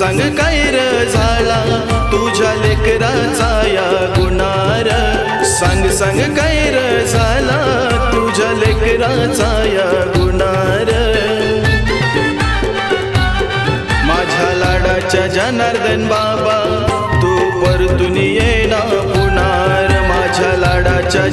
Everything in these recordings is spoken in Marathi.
सांग कैर काय र झाला? तुझ्या लेकराचा या गुणार. सांग सांग काय र झाला? तुझ्या लेकराचा या गुणार. माझ्या लाडाच्या जनार्दन बाबा तू परतून ये ना पुणार. माझ्या लाडाच्या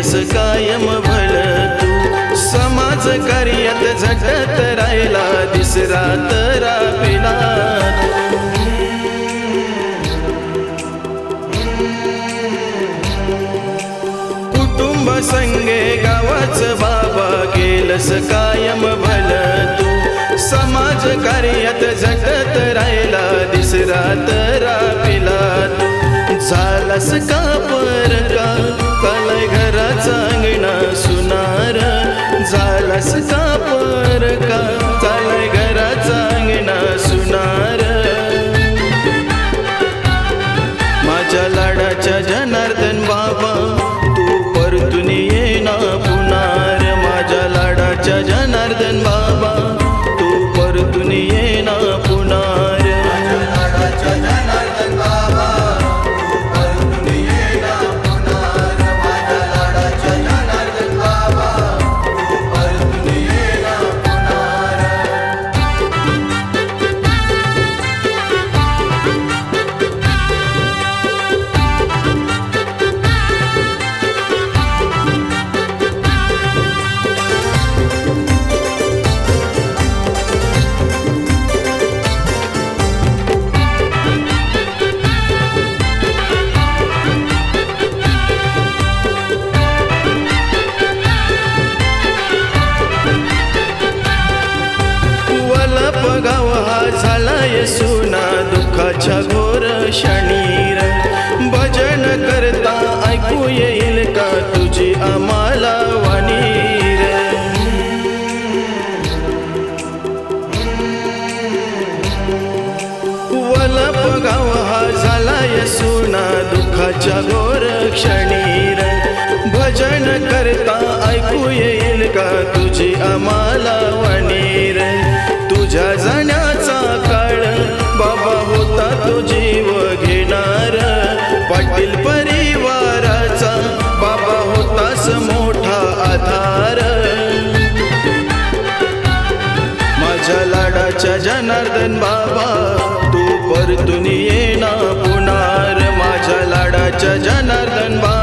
केलस कायम भल तू समाज कार्यात झटत राहिला दिसरा तरा पिला कुटुंब संगे गावाच बाबा केलस कायम भल तू समाज कार्यात झटत राहिला दिसरा तरा पिला तू झालास का पर का तो जीव घेणार. पाटील परिवाराचा बाबा होतास मोठा आधार. माझ्या लाडाच्या जनार्दन बाबा तू परतून येणार पुणार. माझ्या लाडाच्या जनार्दन बाबा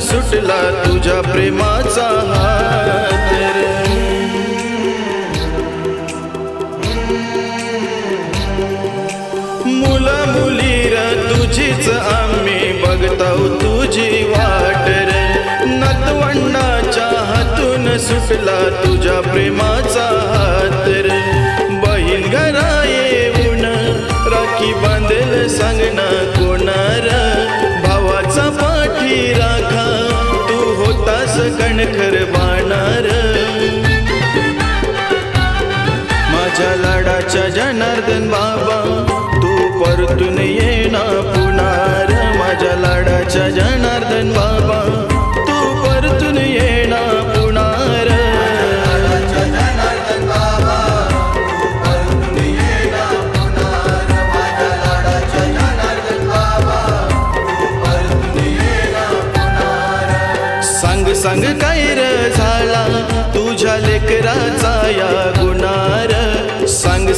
सुटला तुझ्या प्रेमाचा मुला रे मुली र तुझीच आम्ही बघताव तुझी वाट रे. नातवंडाच्या हातून सुटला तुझ्या प्रेमाचा हात रे. बहीण घरा येऊन राखी बांधेल सांगणार खरबाणार. माझ्या लाडाच्या जनार्दन बाबा तू परतून येणार.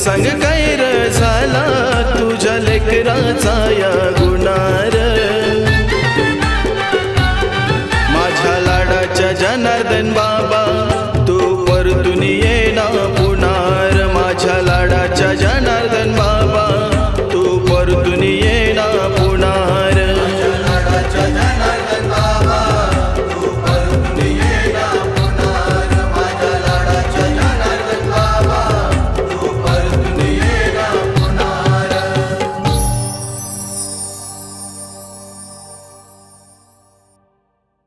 संग गैर झाला तुझ्या लेकराचा या गुणार? माझ्या लाडाच्या जनार्दन बाबा